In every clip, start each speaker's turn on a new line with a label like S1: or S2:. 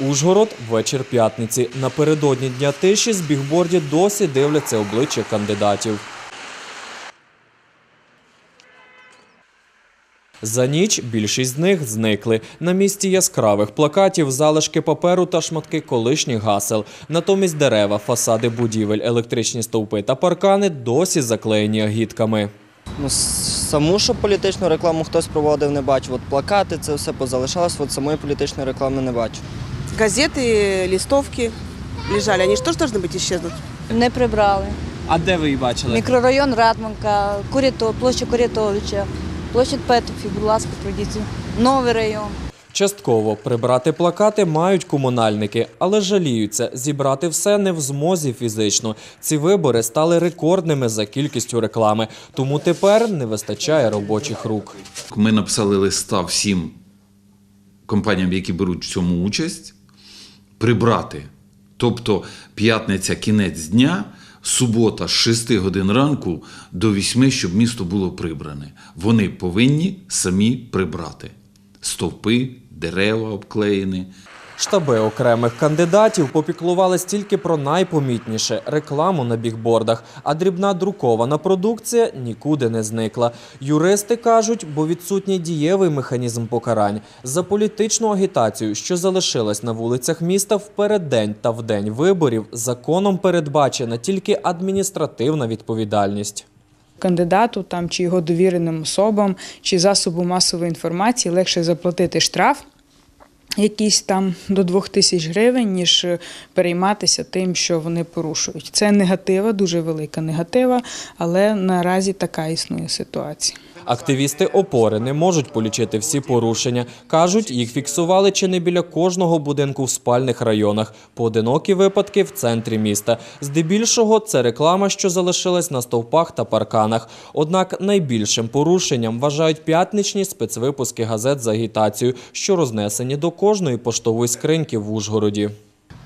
S1: Ужгород вечір п'ятниці. Напередодні дня тиші з бігбордів досі дивляться обличчя кандидатів. За ніч більшість з них зникли. На місці яскравих плакатів залишки паперу та шматки колишніх гасел. Натомість дерева, фасади будівель, електричні стовпи та паркани досі заклеєні агітками.
S2: Ну, саму, що політичну рекламу хтось проводив, не бачу. От плакати, це все позалишалось, от самої політичної реклами не бачу
S3: газеты, листовки лежали, они же тоже должны быть исчезнуть.
S4: Не прибрали.
S1: А де ви її бачили?
S4: Мікрорайон Радманка, Курято, площа Курятовича, площадь Петрофі, будь ласка, пройдіть. Новий район.
S1: Частково прибрати плакати мають комунальники, але жаліються, зібрати все не в змозі фізично. Ці вибори стали рекордними за кількістю реклами, тому тепер не вистачає робочих рук.
S5: Ми написали листа всім компаніям, які беруть в цьому участь, прибрати. Тобто п'ятниця кінець дня, субота з 6 годин ранку до 8, щоб місто було прибране. Вони повинні самі прибрати. Стовпи, дерева обклеєні.
S1: Штаби окремих кандидатів попіклувались тільки про найпомітніше рекламу на бігбордах, а дрібна друкована продукція нікуди не зникла. Юристи кажуть, бо відсутній дієвий механізм покарань за політичну агітацію, що залишилась на вулицях міста в переддень та в день виборів, законом передбачена тільки адміністративна відповідальність.
S6: кандидату там чи його довіреним особам, чи засобу масової інформації легше заплатити штраф. Якийсь там до 2 тисяч гривень, ніж перейматися тим, що вони порушують. Це негатива, дуже велика негатива, але наразі така існує ситуація.
S1: Активісти опори не можуть полічити всі порушення. Кажуть, їх фіксували чи не біля кожного будинку в спальних районах. Поодинокі випадки в центрі міста. Здебільшого це реклама, що залишилась на стовпах та парканах. Однак найбільшим порушенням вважають п'ятничні спецвипуски газет з агітацією, що рознесені до кожної поштової скриньки в Ужгороді.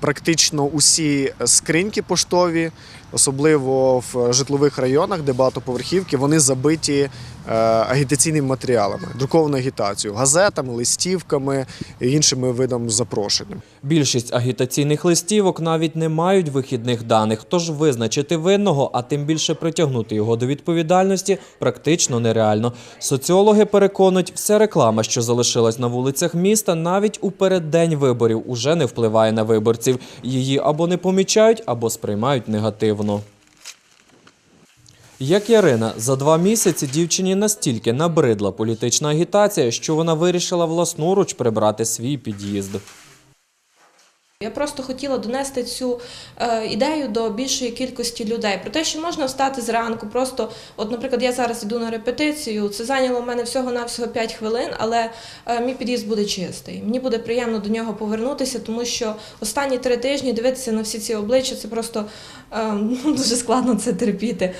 S7: Практично усі скриньки поштові, особливо в житлових районах, де багатоповерхівки, вони забиті е, агітаційними матеріалами, друкованою агітацією, газетами, листівками і іншими видами запрошень.
S1: Більшість агітаційних листівок навіть не мають вихідних даних, тож визначити винного, а тим більше притягнути його до відповідальності, практично нереально. Соціологи переконують, вся реклама, що залишилась на вулицях міста, навіть у переддень виборів уже не впливає на виборців. Її або не помічають, або сприймають негативно. Як Ярина, за два місяці дівчині настільки набридла політична агітація, що вона вирішила власноруч прибрати свій під'їзд.
S8: Я просто хотіла донести цю е, ідею до більшої кількості людей про те, що можна встати зранку. Просто, от, наприклад, я зараз йду на репетицію. Це зайняло в мене всього-навсього 5 хвилин, але е, мій під'їзд буде чистий. Мені буде приємно до нього повернутися, тому що останні три тижні дивитися на всі ці обличчя це просто е, ну, дуже складно це терпіти.